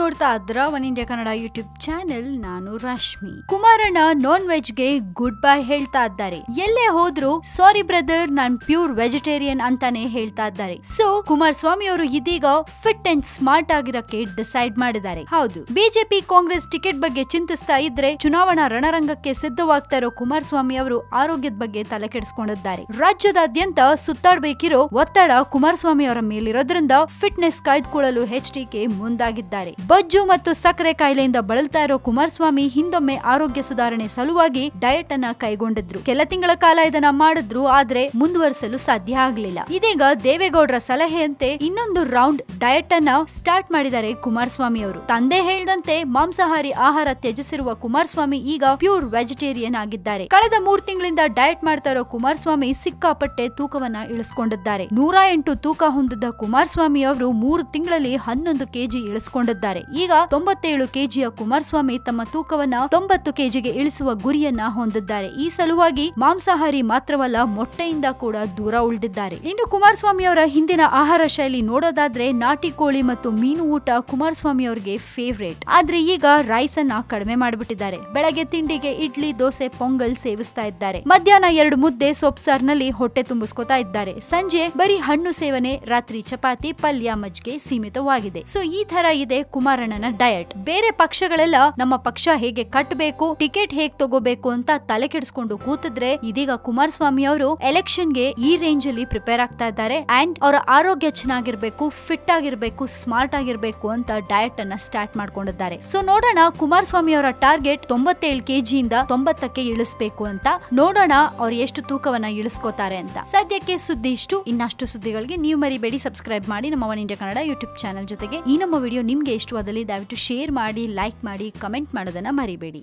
ನೋಡ್ತಾ ಇದ್ರ one India Kannada YouTube channel, ನಾನು ರಶ್ಮಿ. ಕುಮಾರಣ್ಣ ನಾನ್ ವೆಜ್ಗೆ ಗುಡ್ ಬೈ ಹೇಳ್ತಾ ಇದ್ದಾರೆ. ಎಲ್ಲೇ ಹೋದ್ರು sorry brother non pure vegetarian ಅಂತಾನೆ ಹೇಳ್ತಾ ಇದ್ದಾರೆ. ಸೊ ಕುಮಾರಸ್ವಾಮಿ ಅವರು ಇದೀಗ ಫಿಟ್ ಅಂಡ್ ಸ್ಮಾರ್ಟ್ ಆಗಿರಕ್ಕೆ ಡಿಸೈಡ್ ಮಾಡಿದ್ದಾರೆ. ಹೌದು, ಬಿಜೆಪಿ, ಕಾಂಗ್ರೆಸ್ ಟಿಕೆಟ್ ಬಗ್ಗೆ ಚಿಂತಿಸ್ತಾ ಇದ್ರೆ ಚುನಾವಣಾ ರಣರಂಗಕ್ಕೆ ಸಿದ್ಧವಾಗ್ತಾ ಇರೋ ಕುಮಾರಸ್ವಾಮಿ ಅವರು ಆರೋಗ್ಯದ ಬಗ್ಗೆ ತಲೆ ಕೆಡಿಸಿಕೊಂಡಿದ್ದಾರೆ. ರಾಜ್ಯದಾದ್ಯಂತ ಸುತ್ತಾಡಬೇಕಿರೋ ಒತ್ತಡ ಕುಮಾರಸ್ವಾಮಿ ಅವರ ಮೇಲಿರೋದ್ರಿಂದ ಫಿಟ್ನೆಸ್ ಕಾಯ್ದುಕೊಳ್ಳಲು ಎಚ್ಡಿಕೆ ಮುಂದಾಗಿದ್ದಾರೆ. ಬೊಜ್ಜು ಮತ್ತು ಸಕ್ಕರೆ ಕಾಯಿಲೆಯಿಂದ ಬಳಲ್ತಾ ಇರೋ ಕುಮಾರಸ್ವಾಮಿ ಹಿಂದೊಮ್ಮೆ ಆರೋಗ್ಯ ಸುಧಾರಣೆ ಸಲುವಾಗಿ ಡಯಟ್ ಅನ್ನ ಕೈಗೊಂಡಿದ್ರು. ಕೆಲ ತಿಂಗಳ ಕಾಲ ಇದನ್ನ ಮಾಡಿದ್ರು, ಆದ್ರೆ ಮುಂದುವರಿಸಲು ಸಾಧ್ಯ ಆಗ್ಲಿಲ್ಲ. ಇದೀಗ ದೇವೇಗೌಡರ ಸಲಹೆಯಂತೆ ಇನ್ನೊಂದು ರೌಂಡ್ ಡಯಟ್ ಅನ್ನ ಸ್ಟಾರ್ಟ್ ಮಾಡಿದ್ದಾರೆ ಕುಮಾರಸ್ವಾಮಿ ಅವರು. ತಂದೆ ಹೇಳಿದಂತೆ ಮಾಂಸಾಹಾರಿ ಆಹಾರ ತ್ಯಜಿಸಿರುವ ಕುಮಾರಸ್ವಾಮಿ ಈಗ ಪ್ಯೂರ್ ವೆಜಿಟೇರಿಯನ್ ಆಗಿದ್ದಾರೆ. ಕಳೆದ ಮೂರ್ ತಿಂಗಳಿಂದ ಡಯಟ್ ಮಾಡ್ತಾ ಇರೋ ಕುಮಾರಸ್ವಾಮಿ ಸಿಕ್ಕಾಪಟ್ಟೆ ತೂಕವನ್ನ ಇಳಿಸಿಕೊಂಡಿದ್ದಾರೆ. ನೂರ ಎಂಟು ತೂಕ ಹೊಂದಿದ್ದ ಕುಮಾರಸ್ವಾಮಿ ಅವರು ಮೂರು ತಿಂಗಳಲ್ಲಿ ಹನ್ನೊಂದು ಕೆಜಿ ಇಳಿಸ್ಕೊಂಡಿದ್ದಾರೆ. ಈಗ ತೊಂಬತ್ತೇಳು ಕೆಜಿಯ ಕುಮಾರಸ್ವಾಮಿ ತಮ್ಮ ತೂಕವನ್ನ ತೊಂಬತ್ತು ಕೆಜಿಗೆ ಇಳಿಸುವ ಗುರಿಯನ್ನ ಹೊಂದಿದ್ದಾರೆ. ಈ ಸಲುವಾಗಿ ಮಾಂಸಾಹಾರಿ ಮಾತ್ರವಲ್ಲ, ಮೊಟ್ಟೆಯಿಂದ ಕೂಡ ದೂರ ಉಳಿದಿದ್ದಾರೆ. ಇನ್ನು ಕುಮಾರಸ್ವಾಮಿ ಅವರ ಹಿಂದಿನ ಆಹಾರ ಶೈಲಿ ನೋಡೋದಾದ್ರೆ ನಾಟಿ ಕೋಳಿ ಮತ್ತು ಮೀನು ಊಟ ಕುಮಾರಸ್ವಾಮಿ ಅವರಿಗೆ ಫೇವ್ರೇಟ್ ಆದ್ರೆ ಈಗ ರೈಸ್ ಅನ್ನ ಕಡಿಮೆ ಮಾಡಿಬಿಟ್ಟಿದ್ದಾರೆ. ಬೆಳಗ್ಗೆ ತಿಂಡಿಗೆ ಇಡ್ಲಿ, ದೋಸೆ, ಪೊಂಗಲ್ ಸೇವಿಸ್ತಾ ಇದ್ದಾರೆ. ಮಧ್ಯಾಹ್ನ ಎರಡು ಮುದ್ದೆ ಸೊಪ್ಸಾರ್ನಲ್ಲಿ ಹೊಟ್ಟೆ ತುಂಬಿಸ್ಕೊತಾ ಇದ್ದಾರೆ. ಸಂಜೆ ಬರೀ ಹಣ್ಣು ಸೇವನೆ, ರಾತ್ರಿ ಚಪಾತಿ, ಪಲ್ಯ ಮಜ್ಜಿಗೆ ಸೀಮಿತವಾಗಿದೆ. ಸೊ ಈ ತರ ಇದೆ ಕುಮಾರಣ್ಣನ ಡಯಟ್ ಬೇರೆ ಪಕ್ಷಗಳೆಲ್ಲ ನಮ್ಮ ಪಕ್ಷ ಹೇಗೆ ಕಟ್ಟಬೇಕು ಟಿಕೆಟ್ ಹೇಗ್ ತಗೋಬೇಕು ಅಂತ ತಲೆ ಕೆಡಿಸ್ಕೊಂಡು ಕೂತಿದ್ರೆ ಇದೀಗ ಕುಮಾರಸ್ವಾಮಿ ಅವರು ಎಲೆಕ್ಷನ್ಗೆ ಈ ರೇಂಜ್ ಅಲ್ಲಿ ಪ್ರಿಪೇರ್ ಆಗ್ತಾ ಇದ್ದಾರೆ. ಅಂಡ್ ಅವರ ಆರೋಗ್ಯ ಚೆನ್ನಾಗಿರ್ಬೇಕು ಫಿಟ್ ಆಗಿರ್ಬೇಕು ಸ್ಮಾರ್ಟ್ ಆಗಿರ್ಬೇಕು ಅಂತ ಡಯಟ್ ಅನ್ನ ಸ್ಟಾರ್ಟ್ ಮಾಡ್ಕೊಂಡಿದ್ದಾರೆ. ಸೊ ನೋಡೋಣ ಕುಮಾರಸ್ವಾಮಿ ಅವರ ಟಾರ್ಗೆಟ್ ತೊಂಬತ್ತೇಳು ಇಂದ ತೊಂಬತ್ತಕ್ಕೆ ಇಳಿಸ್ಬೇಕು ಅಂತ. ನೋಡೋಣ ಅವ್ರು ಎಷ್ಟು ತೂಕವನ್ನ ಇಳಿಸ್ಕೋತಾರೆ ಅಂತ. ಸದ್ಯಕ್ಕೆ ಸುದ್ದಿ ಇಷ್ಟು. ಇನ್ನಷ್ಟು ಸುದ್ದಿಗಳಿಗೆ ನೀವು ಮರಿಬೇಡಿ. ಸಬ್ಸ್ಕ್ರೈಬ್ ಮಾಡಿ ನಮ್ಮ one India Kannada YouTube channel ಜೊತೆಗೆ. ಈ ನಮ್ಮ ವಿಡಿಯೋ ನಿಮ್ಗೆ ಇಷ್ಟವಾದಲ್ಲಿ ದಯವಿಟ್ಟು ಶೇರ್ ಮಾಡಿ ಲೈಕ್ ಮಾಡಿ ಕಮೆಂಟ್ ಮಾಡೋದನ್ನ ಮರಿಬೇಡಿ.